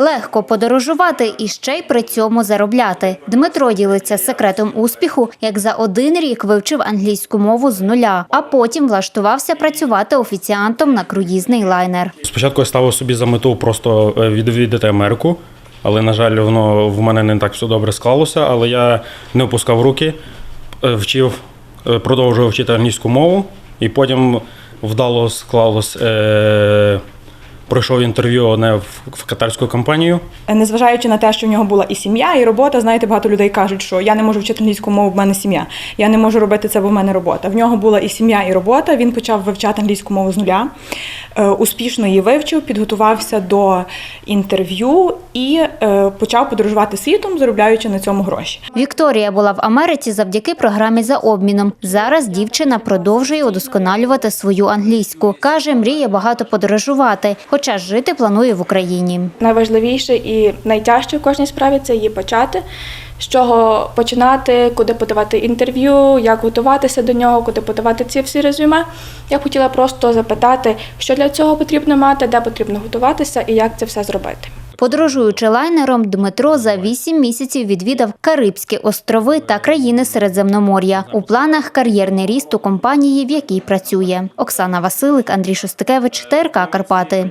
Легко подорожувати і ще й при цьому заробляти. Дмитро ділиться секретом успіху, як за один рік вивчив англійську мову з нуля, а потім влаштувався працювати офіціантом на круїзний лайнер. Спочатку я ставив собі за мету просто е, відвідати Америку, але, на жаль, воно в мене не так все добре склалося. Але я не опускав руки, е, вчив, е, продовжував вчити англійську мову, і потім вдало склалось. Е- пройшов інтерв'ю одне в, катарську компанію. Незважаючи на те, що в нього була і сім'я, і робота, знаєте, багато людей кажуть, що я не можу вчити англійську мову, в мене сім'я. Я не можу робити це, бо в мене робота. В нього була і сім'я, і робота. Він почав вивчати англійську мову з нуля, е, успішно її вивчив, підготувався до інтерв'ю і е, почав подорожувати світом, заробляючи на цьому гроші. Вікторія була в Америці завдяки програмі за обміном. Зараз дівчина продовжує удосконалювати свою англійську. Каже, мріє багато подорожувати, хоча жити планує в Україні. найважливіше і найтяжче в кожній справі це її почати. З чого починати, куди подавати інтерв'ю, як готуватися до нього, куди подавати ці всі резюме. Я хотіла просто запитати, що для цього потрібно мати, де потрібно готуватися і як це все зробити. Подорожуючи лайнером, Дмитро за вісім місяців відвідав Карибські острови та країни Середземномор'я. У планах кар'єрний ріст у компанії, в якій працює. Оксана Василик, Андрій Шостикевич, ТРК Карпати.